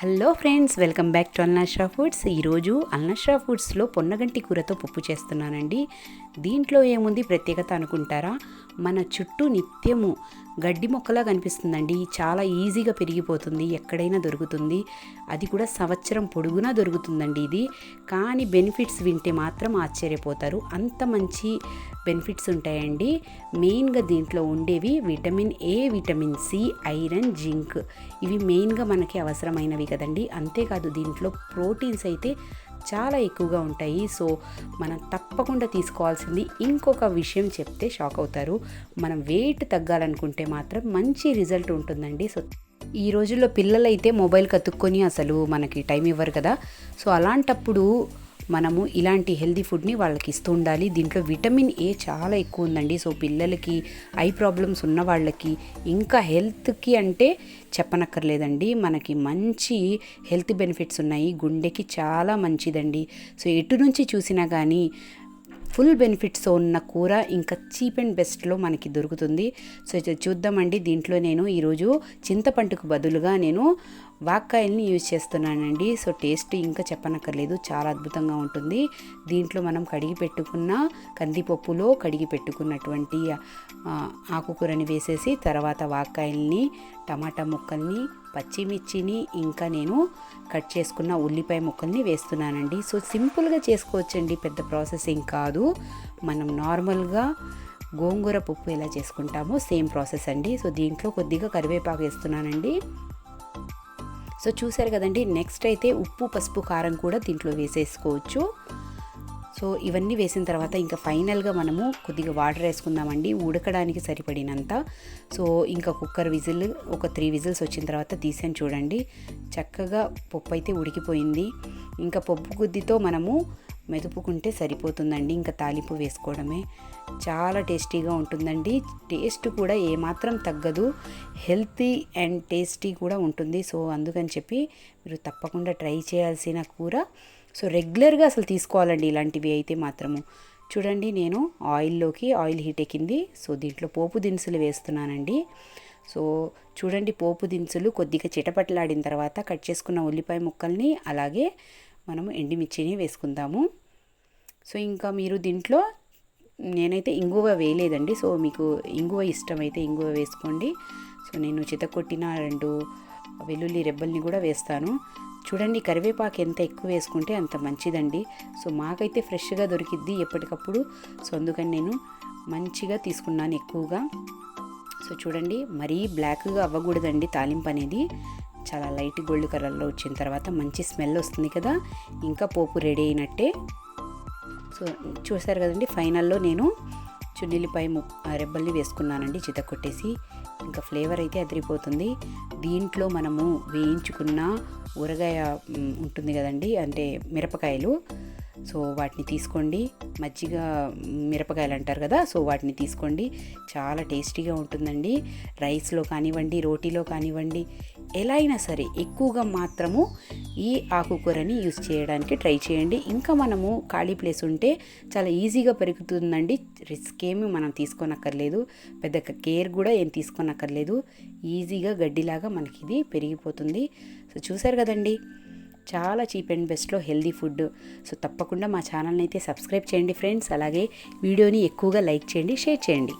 Hello friends welcome back to Alnashra foods. ఈరోజు అల్నాష్రా ఫుడ్స్లో పొన్నగంటి కూరతో పప్పు చేస్తున్నానండి. దీంట్లో ఏముంది ప్రత్యేకత అనుకుంటారా? మన చుట్టూ నిత్యము గడ్డి మొక్కలా కనిపిస్తుందండి. చాలా ఈజీగా పెరిగిపోతుంది. ఎక్కడైనా దొరుకుతుంది. అది కూడా సంవత్సరం పొడుగునా దొరుకుతుందండి ఇది. కానీ బెనిఫిట్స్ వింటే మాత్రం ఆశ్చర్యపోతారు. అంత మంచి బెనిఫిట్స్ ఉంటాయండి. మెయిన్గా దీంట్లో ఉండేవి vitamin A vitamin C iron zinc. ఇవి మెయిన్గా మనకి అవసరమైనవి కదండి. అంతేకాదు దీంట్లో ప్రోటీన్స్ అయితే చాలా ఎక్కువగా ఉంటాయి. సో మనం తప్పకుండా తీసుకోవాల్సింది ఇంకొక విషయం చెప్తే షాక్ అవుతారు. మనం వెయిట్ తగ్గాలనుకుంటే మాత్రం మంచి రిజల్ట్ ఉంటుందండి. సో ఈ రోజుల్లో పిల్లలైతే మొబైల్ కతుక్కొని అసలు మనకి టైం ఇవ్వరు కదా. సో అలాంటప్పుడు మనము ఇలాంటి హెల్దీ ఫుడ్ని వాళ్ళకి ఇస్తూ ఉండాలి. దీంట్లో విటమిన్ ఏ చాలా ఎక్కువ ఉందండి. సో పిల్లలకి ఐ ప్రాబ్లమ్స్ ఉన్న వాళ్ళకి ఇంకా హెల్త్కి అంటే చెప్పనక్కర్లేదండి. మనకి మంచి హెల్త్ బెనిఫిట్స్ ఉన్నాయి. గుండెకి చాలా మంచిదండి. సో ఎటు నుంచి చూసినా కానీ ఫుల్ బెనిఫిట్స్ ఉన్న కూర ఇంకా చీప్ అండ్ బెస్ట్లో మనకి దొరుకుతుంది. సో చూద్దామండి. దీంట్లో నేను ఈరోజు చింతపండుకు బదులుగా నేను వాక్కాయల్ని యూజ్ చేస్తున్నానండి. సో టేస్ట్ ఇంకా చెప్పనక్కర్లేదు. చాలా అద్భుతంగా ఉంటుంది. దీంట్లో మనం కడిగి పెట్టుకున్న కందిపప్పులో కడిగి పెట్టుకున్నటువంటి ఆకుకూరని వేసేసి తర్వాత వాక్కాయల్ని టమాటా ముక్కల్ని పచ్చిమిర్చిని ఇంకా నేను కట్ చేసుకున్న ఉల్లిపాయ ముక్కల్ని వేస్తున్నానండి. సో సింపుల్గా చేసుకోవచ్చండి. పెద్ద ప్రాసెసింగ్ కాదు. మనం నార్మల్గా గోంగూర పప్పు ఎలా చేసుకుంటామో సేమ్ ప్రాసెస్ అండి. సో దీంట్లో కొద్దిగా కరివేపాకు వేస్తున్నానండి. సో చూసారు కదండి నెక్స్ట్ అయితే ఉప్పు పసుపు కారం కూడా దీంట్లో వేసేసుకోవచ్చు. సో ఇవన్నీ వేసిన తర్వాత ఇంకా ఫైనల్గా మనము కొద్దిగా వాటర్ వేసుకుందామండి ఉడకడానికి సరిపడినంత. సో ఇంకా కుక్కర్ విజిల్ ఒక త్రీ విజిల్స్ వచ్చిన తర్వాత తీసాను చూడండి. చక్కగా పప్పు అయితే ఉడికిపోయింది. ఇంకా పప్పు గుద్దితో మనము మెదుపుకుంటే సరిపోతుందండి. ఇంకా తాలింపు వేసుకోవడమే చాలా టేస్టీగా ఉంటుందండి. టేస్ట్ కూడా ఏమాత్రం తగ్గదు. హెల్తీ అండ్ టేస్టీ కూడా ఉంటుంది. సో అందుకని చెప్పి మీరు తప్పకుండా ట్రై చేయాల్సిన కూర. సో రెగ్యులర్గా అసలు తీసుకోవాలండి ఇలాంటివి అయితే మాత్రము. చూడండి నేను ఆయిల్లోకి ఆయిల్ హీట్ ఎక్కింది. సో దీంట్లో పోపు దినుసులు వేస్తున్నానండి. సో చూడండి పోపు దినుసులు కొద్దిగా చిటపట్లాడిన తర్వాత కట్ చేసుకున్న ఉల్లిపాయ ముక్కల్ని అలాగే మనము ఎండిమిర్చిని వేసుకుందాము. సో ఇంకా మీరు దీంట్లో నేనైతే ఇంగువ వేయలేదండి. సో మీకు ఇంగువ ఇష్టమైతే ఇంగువ వేసుకోండి. సో నేను చితకొట్టిన రెండు వెల్లుల్లి రెబ్బల్ని కూడా వేస్తాను. చూడండి కరివేపాకు ఎంత ఎక్కువ వేసుకుంటే అంత మంచిదండి. సో మాకైతే ఫ్రెష్గా దొరికిద్ది ఎప్పటికప్పుడు. సో అందుకని నేను మంచిగా తీసుకున్నాను ఎక్కువగా. సో చూడండి మరీ బ్లాక్గా అవ్వకూడదండి తాలింపు అనేది. చాలా లైట్ గోల్డ్ కలర్లో వచ్చిన తర్వాత మంచి స్మెల్ వస్తుంది కదా ఇంకా పోపు రెడీ అయినట్టే. సో చూసారు కదండి ఫైనల్లో నేను చున్నీలపై రెబ్బల్ని వేసుకున్నానండి చితకొట్టేసి ఇంకా ఫ్లేవర్ అయితే అదిరిపోతుంది. దీంట్లో మనము వేయించుకున్న ఊరగాయ ఉంటుంది కదండి అంటే మిరపకాయలు. సో వాటిని తీసుకోండి. మజ్జిగ మిరపకాయలు అంటారు కదా సో వాటిని తీసుకోండి. చాలా టేస్టీగా ఉంటుందండి. రైస్లో కానివ్వండి రోటీలో కానివ్వండి ఎలా అయినా సరే ఎక్కువగా మాత్రము ఈ ఆకుకూరని యూస్ చేయడానికి ట్రై చేయండి. ఇంకా మనము ఖాళీ ప్లేస్ ఉంటే చాలా ఈజీగా పెరుగుతుందండి. రిస్క్ ఏమి మనం తీసుకోనక్కర్లేదు. పెద్ద కేర్ కూడా ఏం తీసుకోనక్కర్లేదు. ఈజీగా గడ్డిలాగా మనకి ఇది పెరిగిపోతుంది. సో చూసారు కదండి. చాలా చీప్ అండ్ బెస్ట్లో హెల్దీ ఫుడ్. సో తప్పకుండా మా ఛానల్ని అయితే సబ్స్క్రైబ్ చేయండి ఫ్రెండ్స్. అలాగే వీడియోని ఎక్కువగా లైక్ చేయండి షేర్ చేయండి.